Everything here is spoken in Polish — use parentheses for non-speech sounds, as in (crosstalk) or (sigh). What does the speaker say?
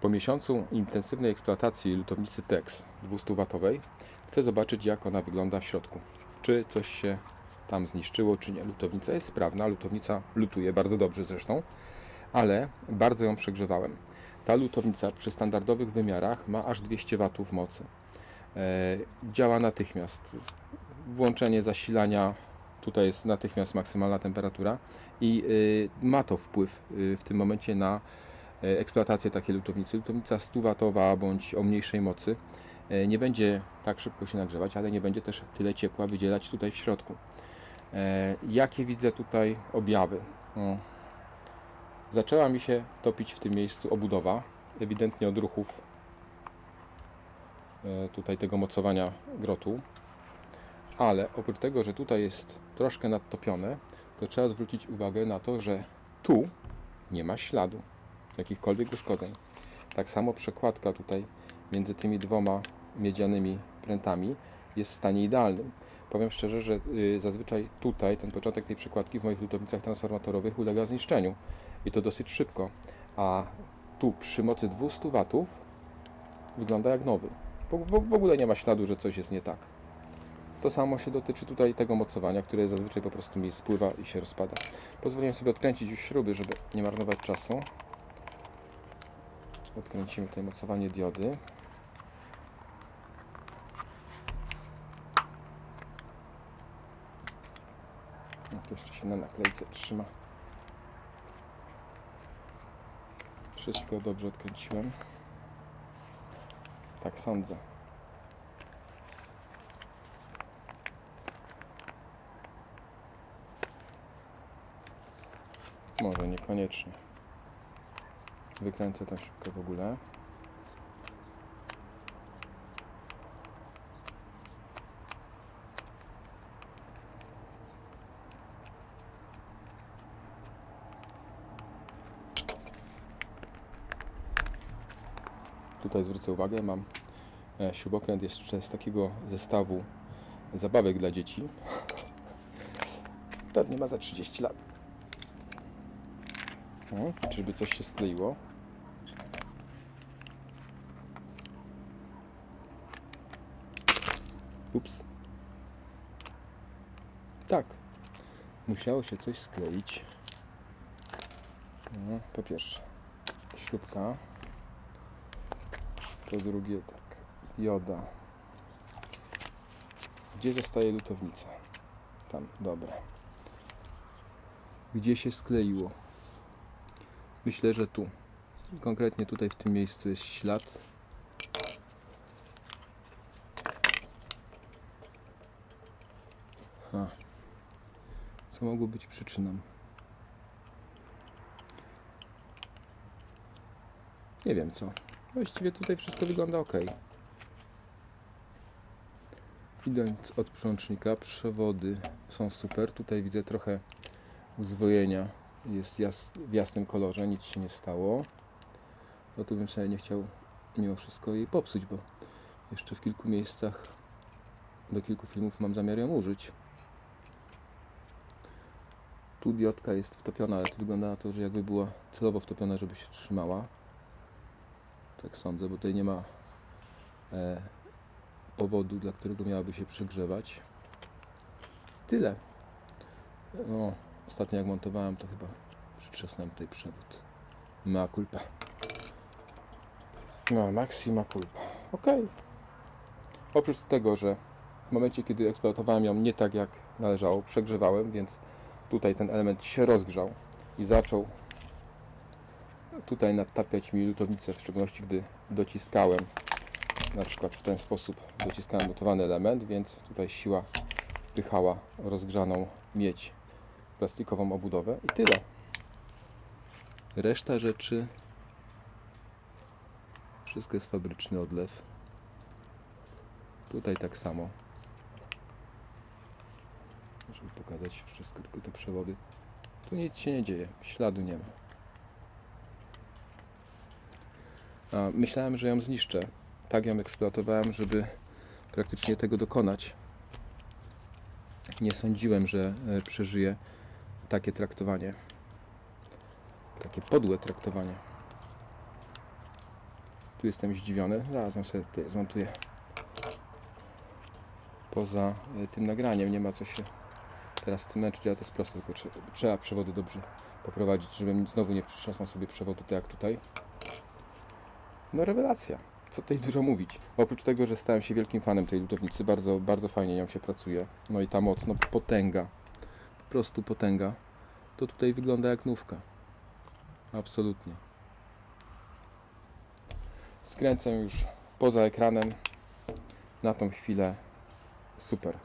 Po miesiącu intensywnej eksploatacji lutownicy TEX 200W chcę zobaczyć jak ona wygląda w środku. Czy coś się tam zniszczyło, czy nie. Lutownica jest sprawna, lutownica lutuje bardzo dobrze zresztą, ale bardzo ją przegrzewałem. Ta lutownica przy standardowych wymiarach ma aż 200 W mocy. E, działa natychmiast. Włączenie zasilania, tutaj jest natychmiast maksymalna temperatura i y, ma to wpływ y, w tym momencie na eksploatację takiej lutownicy. Lutownica 100W bądź o mniejszej mocy e, nie będzie tak szybko się nagrzewać, ale nie będzie też tyle ciepła wydzielać tutaj w środku. E, Jakie widzę tutaj objawy? Zaczęła mi się topić w tym miejscu obudowa, ewidentnie od ruchów e, tutaj tego mocowania grotu. Ale oprócz tego, że tutaj jest troszkę nadtopione, to trzeba zwrócić uwagę na to, że tu nie ma śladu jakichkolwiek uszkodzeń. Tak samo przekładka tutaj między tymi dwoma miedzianymi prętami jest w stanie idealnym. Powiem szczerze, że y, zazwyczaj tutaj ten początek tej przekładki w moich lutownicach transformatorowych ulega zniszczeniu i to dosyć szybko. A tu przy mocy 200 W wygląda jak nowy. W, ogóle nie ma śladu, że coś jest nie tak. To samo się dotyczy tutaj tego mocowania, które zazwyczaj po prostu mi spływa i się rozpada. Pozwoliłem sobie odkręcić już śruby, żeby nie marnować czasu. Odkręcimy tutaj mocowanie diody. No, to jeszcze się na naklejce trzyma. Wszystko dobrze odkręciłem. Tak sądzę. Może niekoniecznie. Wykręcę tę szybkę w ogóle. Tutaj zwrócę uwagę, mam e, śrubokręt jeszcze z takiego zestawu zabawek dla dzieci. (laughs) Pewnie ma za 30 lat. O, czyżby coś się skleiło? Ups. Tak. Musiało się coś skleić. No, po pierwsze śrubka. Po drugie tak. Joda. Gdzie zostaje lutownica? Tam, dobra. Gdzie się skleiło? Myślę, że tu. Konkretnie tutaj w tym miejscu jest ślad. Co mogło być przyczyną? Nie wiem co. Właściwie tutaj wszystko wygląda ok. Idąc od przełącznika, przewody są super. Tutaj widzę trochę uzwojenia jest jas, w jasnym kolorze, nic się nie stało. No tu bym sobie nie chciał mimo wszystko jej popsuć, bo jeszcze w kilku miejscach do kilku filmów mam zamiar ją użyć. Tu jest wtopiona, ale to wygląda na to, że jakby była celowo wtopiona, żeby się trzymała. Tak sądzę, bo tutaj nie ma e, powodu, dla którego miałaby się przegrzewać. Tyle. Ostatnio jak montowałem, to chyba przytrzasnąłem tutaj przewód. Ma culpa. No, maxima culpa. Ok. Oprócz tego, że w momencie, kiedy eksploatowałem ją nie tak jak należało, przegrzewałem, więc tutaj ten element się rozgrzał i zaczął tutaj nadtapiać mi lutownicę, w szczególności gdy dociskałem na przykład w ten sposób dociskałem mutowany element, więc tutaj siła wpychała rozgrzaną miedź plastikową obudowę i tyle. Reszta rzeczy wszystko jest fabryczny odlew. Tutaj tak samo. Żeby pokazać wszystko, tylko te przewody. Tu nic się nie dzieje, śladu nie ma. A myślałem, że ją zniszczę. Tak ją eksploatowałem, żeby praktycznie tego dokonać. Nie sądziłem, że e, przeżyję takie traktowanie. Takie podłe traktowanie. Tu jestem zdziwiony. Ją sobie zmontuję. Poza y, tym nagraniem nie ma co się teraz z tym męczyć, ale to jest proste, tylko trzeba, trzeba przewody dobrze poprowadzić, żebym znowu nie przytrzasnął sobie przewodu tak jak tutaj. No rewelacja. Co tutaj dużo mówić. Oprócz tego, że stałem się wielkim fanem tej lutownicy, bardzo, bardzo fajnie nią się pracuje. No i ta moc, no potęga. Po prostu potęga. To tutaj wygląda jak nówka. Absolutnie. Skręcę już poza ekranem. Na tą chwilę super.